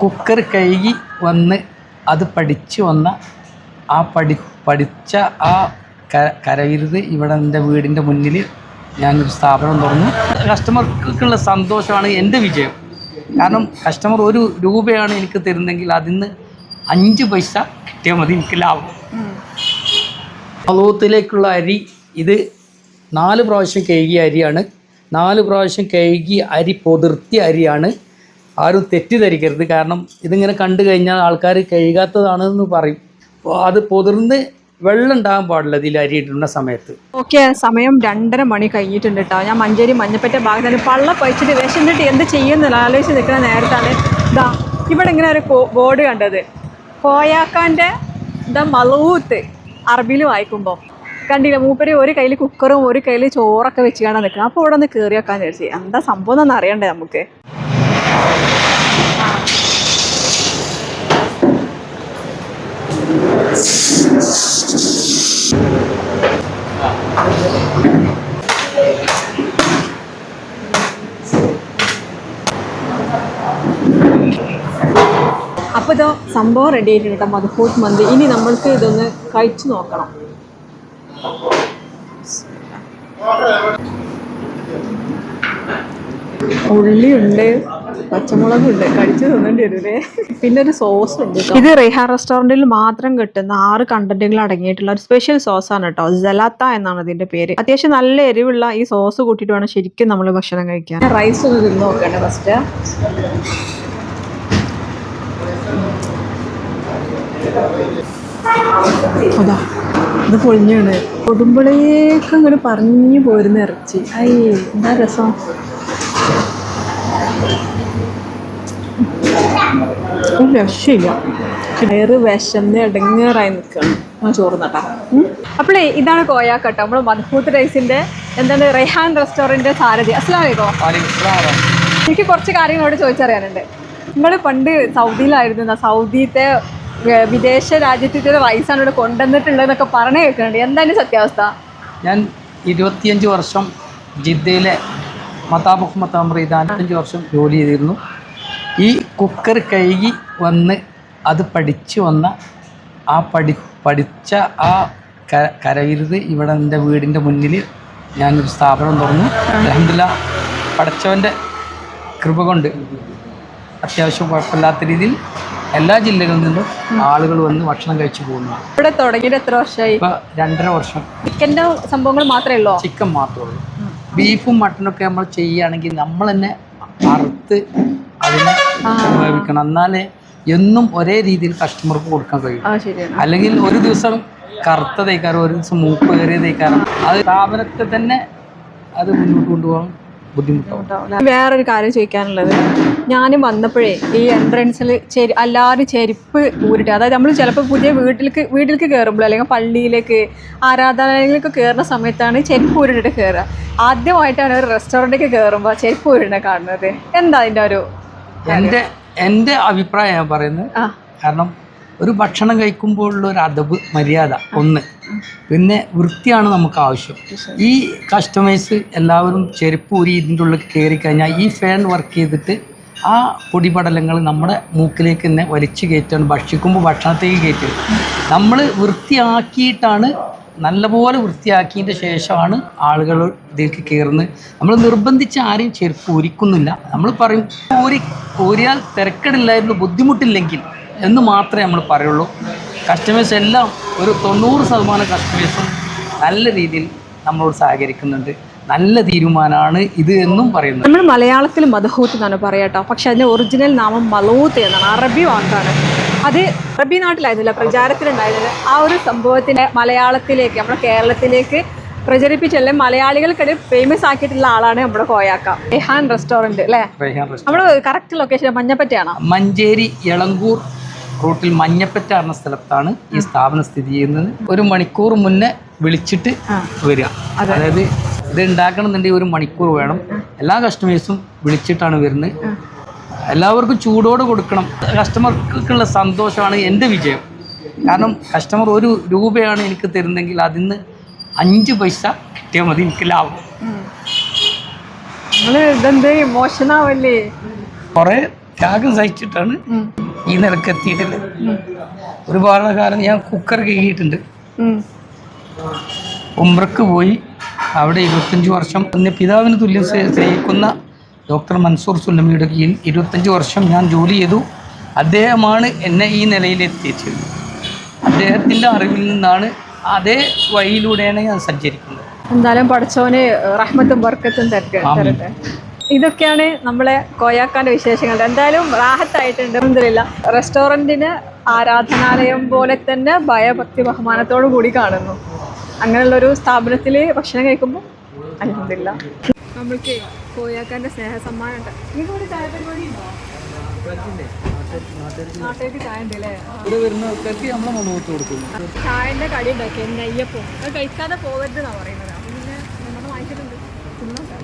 Cooker കഴുകി വന്ന് അത് പഠിച്ചു വന്ന ആ പഠി പഠിച്ച ആ കരവിരുത് ഇവിടെ എന്റെ വീടിന്റെ മുന്നിൽ ഞാനൊരു സ്ഥാപനം തുറന്നു. കസ്റ്റമർക്കുള്ള സന്തോഷമാണ് എന്റെ വിജയം. കാരണം കസ്റ്റമർ ഒരു രൂപയാണ് എനിക്ക് തരുന്നതെങ്കിൽ അതിൽ നിന്ന് അഞ്ച് പൈസ കിട്ടിയാൽ മതി എനിക്ക് ലാഭം. പലൂത്തിലേക്കുള്ള അരി ഇത് നാല് പ്രാവശ്യം കഴുകിയ അരിയാണ്. നാല് പ്രാവശ്യം കഴുകിയ അരി പൊതിർത്തിയ അരിയാണ്. ആരും തെറ്റിദ്ധരിക്കരുത്. കാരണം ഇതിങ്ങനെ കണ്ടു കഴിഞ്ഞാൽ ആൾക്കാർ കഴുകാത്തതാണെന്ന് പറയും. അത് പൊതിർന്ന് വെള്ളം ഉണ്ടാകാൻ പാടില്ല ഇതിൽ അരി ഇടുന്ന സമയത്ത്. ഓക്കെ സമയം രണ്ടര മണി കഴിഞ്ഞിട്ടുണ്ട് കേട്ടോ ഞാൻ മഞ്ചേരി മഞ്ഞപ്പറ്റ ഭാഗത്താണ് പള്ള പഴിച്ചിട്ട് വിശന്നിട്ട് എന്ത് ചെയ്യുന്നില്ല ആലോചിച്ച് നിൽക്കുന്ന നേരത്താണ് ഇതാ ഇവിടെ ഇങ്ങനെ ഒരു ബോർഡ് കണ്ടത്. കോയാക്കാന്റെ ദ മലൂത്ത് അറബിയിൽ വായിക്കുമ്പോൾ കണ്ടില്ല മൂപ്പര് ഒരു കയ്യിൽ കുക്കറും ഒരു കയ്യിൽ ചോറൊക്കെ വെച്ച് കാണാൻ നിൽക്കണം. അപ്പോൾ ഇവിടെ ഒന്ന് കയറി വെക്കാൻ വിചാരിച്ചു. എന്താ സംഭവം എന്നൊന്നും അറിയണ്ടേ നമുക്ക്? അപ്പോൾ ഇതോ സംഭവം റെഡി ആയിട്ടുണ്ട് കേട്ടോ. മധുഹൂത്ത് മന്തി ഇനി നമ്മൾക്ക് ഇതൊന്ന് കഴിച്ചു നോക്കണം. ഉള്ളിയുണ്ട് പച്ചമുളകുണ്ട്. കഴിച്ചു തിന്നേണ്ടി വരൂലേ. പിന്നെ ഒരു സോസ് ഉണ്ട് ഇത് റേഹ റെസ്റ്റോറന്റിൽ മാത്രം കിട്ടുന്ന ആറ് കണ്ടന്റുകൾ അടങ്ങിയിട്ടുള്ള ഒരു സ്പെഷ്യൽ സോസ് ആണ് കേട്ടോ ജലാത്ത എന്നാണ് ഇതിന്റെ പേര്. അത്യാവശ്യം നല്ല എരിവുള്ള ഈ സോസ് കൂട്ടിയിട്ട് വേണം ശരിക്കും നമ്മൾ ഭക്ഷണം കഴിക്കാൻ. റൈസ് ഒന്ന് തിന്ന് നോക്കണ്ടേ ഫസ്റ്റ് അതാ ഇത് പൊളിഞ്ഞാണ്. കൊടുമ്പളേക്ക് പറഞ്ഞു പോരുന്ന ഇറച്ചി. അയ്യേ എന്താ രസം? ഒരു രക്ഷയില്ല. കയറ് വിശന്ന് ഇടങ്ങേറായി നിൽക്കുകയാണ് ഞാൻ ചോറ് നട്ടാ അപ്പോളേ ഇതാണ് കോയാക്കട്ടോ. നമ്മൾ മധുപൂത്ത് റൈസിന്റെ എന്താണ് റെഹാൻ റെസ്റ്റോറന്റ് സാരഥി. അസ്ലാം വലൈക്കും എനിക്ക് കുറച്ച് കാര്യങ്ങൾ കാര്യങ്ങളോട് ചോദിച്ചറിയാനുണ്ട്. നമ്മൾ പണ്ട് സൗദിയിലായിരുന്നു. സൗദിത്തെ വിദേശ രാജ്യത്തെ റൈസാണ് ഇവിടെ കൊണ്ടുവന്നിട്ടുള്ളതെന്നൊക്കെ പറഞ്ഞു കേൾക്കുന്നുണ്ട്. എന്താണ് സത്യാവസ്ഥ? ഞാൻ ഇരുപത്തിയഞ്ച് വർഷം ജിദ്ദയിലെ മതാബുഖ് മത്താമറി നാൽപ്പത്തഞ്ച് വർഷം ജോലി ചെയ്തിരുന്നു. ഈ കുക്കർ കഴുകി വന്ന് അത് പഠിച്ചു വന്ന ആ പഠി പഠിച്ച ആ കരവിരുത് ഇവിടെ എന്റെ വീടിന്റെ മുന്നിൽ ഞാനൊരു സ്ഥാപനം തുറന്നു അലഹമില്ല പഠിച്ചവന്റെ കൃപ കൊണ്ട് അത്യാവശ്യം കുഴപ്പമില്ലാത്ത രീതിയിൽ എല്ലാ ജില്ലകളിൽ നിന്നും ആളുകൾ വന്ന് ഭക്ഷണം കഴിച്ചു പോകുന്നു. ഇവിടെ തുടങ്ങിയിട്ട് എത്ര വർഷമായി? ഇപ്പൊ രണ്ടര വർഷം. ചിക്കന്റെ സംഭവങ്ങൾ മാത്രമേ ഉള്ളൂ? ചിക്കൻ മാത്രമേ ഉള്ളൂ. ബീഫും മട്ടനും ഒക്കെ നമ്മൾ ചെയ്യുകയാണെങ്കിൽ നമ്മൾ തന്നെ അറുത്ത് അതിനെ ഉപയോഗിക്കണം എന്നാലേ എന്നും ഒരേ രീതിയിൽ കസ്റ്റമർക്ക് കൊടുക്കാൻ കഴിയും. അല്ലെങ്കിൽ ഒരു ദിവസം കറുത്ത തേക്കാരം ഒരു ദിവസം മൂപ്പ് കയറിയ തേക്കാരം അത് സ്ഥാപനത്തെ തന്നെ അത് മുന്നോട്ട് കൊണ്ടുപോകാൻ. വേറൊരു കാര്യം ചോദിക്കാനുള്ളത്. ഞാൻ വന്നപ്പോഴേ ഈ എൻട്രൻസിൽ ചെരി എല്ലാവരും ചെരുപ്പ് ഊരിട്ട് അതായത് നമ്മൾ ചിലപ്പോൾ പുതിയ വീട്ടിലേക്ക് വീട്ടിലേക്ക് കയറുമ്പോൾ അല്ലെങ്കിൽ പള്ളിയിലേക്ക് ആരാധനാലയങ്ങളിലേക്ക് കയറുന്ന സമയത്താണ് ചെരുപ്പ് ഊരിട്ടിട്ട് കയറുക ആദ്യമായിട്ടാണ് ഒരു റെസ്റ്റോറന്റിലേക്ക് കയറുമ്പോൾ ചെരുപ്പ് ഊരിനെ കാണുന്നത്. എന്താ അതിന്റെ ഒരു എന്റെ എന്റെ അഭിപ്രായം ഞാൻ പറയുന്നത് കാരണം ഒരു ഭക്ഷണം കഴിക്കുമ്പോഴുള്ള ഒരു അതബ് മര്യാദ ഒന്ന്. പിന്നെ വൃത്തിയാണ് നമുക്ക് ആവശ്യം. ഈ കസ്റ്റമേഴ്സ് എല്ലാവരും ചെരുപ്പ് ഊരി ഇതിന്റെ ഉള്ളിൽ കയറി കഴിഞ്ഞാൽ ഈ ഫാൻ വർക്ക് ചെയ്തിട്ട് ആ പൊടിപടലങ്ങൾ നമ്മുടെ മൂക്കിലേക്ക് തന്നെ വലിച്ചു കയറ്റാണ് ഭക്ഷിക്കുമ്പോൾ ഭക്ഷണത്തേക്ക് കയറ്റും നമ്മൾ വൃത്തിയാക്കിയിട്ടാണ് നല്ലപോലെ വൃത്തിയാക്കിയതിന്റെ ശേഷമാണ് ആളുകൾ ഇതിലേക്ക് കയറുന്നത്. നമ്മൾ നിർബന്ധിച്ച് ആരെയും ചെരുപ്പ് ഒരുക്കുന്നില്ല നമ്മൾ പറയും ഊരി ഊരിയാൽ തിരക്കടില്ലായിരുന്നു ബുദ്ധിമുട്ടില്ലെങ്കിൽ എന്ന് മാത്രമേ നമ്മൾ പറയുള്ളൂ. കസ്റ്റമേഴ്സ് എല്ലാം ഒരു തൊണ്ണൂറ് ശതമാനം കസ്റ്റമേഴ്സും നല്ല രീതിയിൽ നമ്മളോട് സഹകരിക്കുന്നുണ്ട്. നല്ല തീരുമാനമാണ് ഇത് എന്നും പറയുന്നത്. നമ്മൾ മലയാളത്തിൽ മധുഹൂത്ത് എന്നാണ് പറയാട്ടോ പക്ഷെ അതിന്റെ ഒറിജിനൽ നാമം മലൂത്ത് എന്നാണ്. അറബി വാക്കാണ്. അത് അറബി നാട്ടിലായിരുന്നില്ല പ്രചാരത്തിലുണ്ടായിരുന്നത് ആ ഒരു സംഭവത്തിനെ മലയാളത്തിലേക്ക് നമ്മുടെ കേരളത്തിലേക്ക് പ്രചരിപ്പിച്ചല്ലേ? മലയാളികൾക്കിടയിൽ ഫേമസ് ആക്കിയിട്ടുള്ള ആളാണ് നമ്മുടെ കോയാക്ക. റെഹാൻ റെസ്റ്റോറന്റ് അല്ലേ. നമ്മൾ കറക്റ്റ് ലൊക്കേഷൻ മഞ്ഞപ്പറ്റയാണോ? മഞ്ചേരി ഇളങ്കൂർ റൂട്ടിൽ മഞ്ഞപ്പറ്റ എന്ന സ്ഥലത്താണ് ഈ സ്ഥാപനം സ്ഥിതി ചെയ്യുന്നത്. ഒരു മണിക്കൂർ മുന്നേ വിളിച്ചിട്ട് വരിക. അതായത് ഇത് ഉണ്ടാക്കണമെന്നുണ്ടെങ്കിൽ ഒരു മണിക്കൂർ വേണം. എല്ലാ കസ്റ്റമേഴ്സും വിളിച്ചിട്ടാണ് വരുന്നത്. എല്ലാവർക്കും ചൂടോട് കൊടുക്കണം. കസ്റ്റമർക്കുള്ള സന്തോഷമാണ് എന്റെ വിജയം. കാരണം കസ്റ്റമർ ഒരു രൂപയാണ് എനിക്ക് തരുന്നതെങ്കിൽ അതിൽ നിന്ന് അഞ്ച് പൈസ കിട്ടിയാൽ മതി എനിക്ക് ലാഭം. ഇമോഷനാവല്ലേ കുറേ ത്യാഗം സഹിച്ചിട്ടാണ് ഈ നിലയ്ക്ക് എത്തിയിട്ടുള്ളത്. ഒരുപാട് കാലം ഞാൻ കുക്കർ കഴുകിയിട്ടുണ്ട്. ഉം. ഉംറക്ക് പോയി. അവിടെ ഇരുപത്തഞ്ച് വർഷം. പിന്നെ പിതാവിന് തുല്യം സേവിക്കുന്ന സ്നേഹിക്കുന്ന ഡോക്ടർ മൻസൂർ സുല്ലമിയുടെ കീഴിൽ ഇരുപത്തഞ്ച് വർഷം ഞാൻ ജോലി ചെയ്തു. അദ്ദേഹമാണ് എന്നെ ഈ നിലയിൽ എത്തിച്ചത്. അദ്ദേഹത്തിന്റെ അറിവിൽ നിന്നാണ് അതേ വഴിയിലൂടെയാണ് ഞാൻ സഞ്ചരിക്കുന്നത്. എന്തായാലും പഠിച്ചവന് റഹ്മത്തും ബർക്കത്തും. തരട്ടെ ഇതൊക്കെയാണ് നമ്മളെ കോയാക്കാന്റെ വിശേഷങ്ങൾ. എന്തായാലും റാഹത്തായിട്ടുണ്ട്. എന്തില്ല റെസ്റ്റോറന്റിന് ആരാധനാലയം പോലെ തന്നെ ഭയഭക്തി ബഹുമാനത്തോടു കൂടി കാണുന്നു. അങ്ങനെയുള്ളൊരു സ്ഥാപനത്തിൽ ഭക്ഷണം കഴിക്കുമ്പോൾ അലഹമില്ല നമ്മൾക്ക് കോയാക്കാന്റെ സ്നേഹ സമ്മാനമുണ്ട് നിങ്ങൾക്ക് ഇവിടെ ചായ പരിപാടി ഉണ്ടോ നാട്ടിലേക്ക് ചായ ഉണ്ട് അല്ലേ? ഇവിടെ വരുന്ന ആൾക്കാർക്ക് നമ്മൾ മുന്നോട്ട് കൊടുക്കുന്നു. ചായന്റെ കടി ഉണ്ടാക്കി നെയ്യപ്പം അത് കഴിക്കാതെ പോകരുത് എന്നാ പറയുന്നത്. അപ്പൊ പിന്നെ നമ്മൾ വാങ്ങിച്ചിട്ടുണ്ട്. തിന്നോട്ടെ.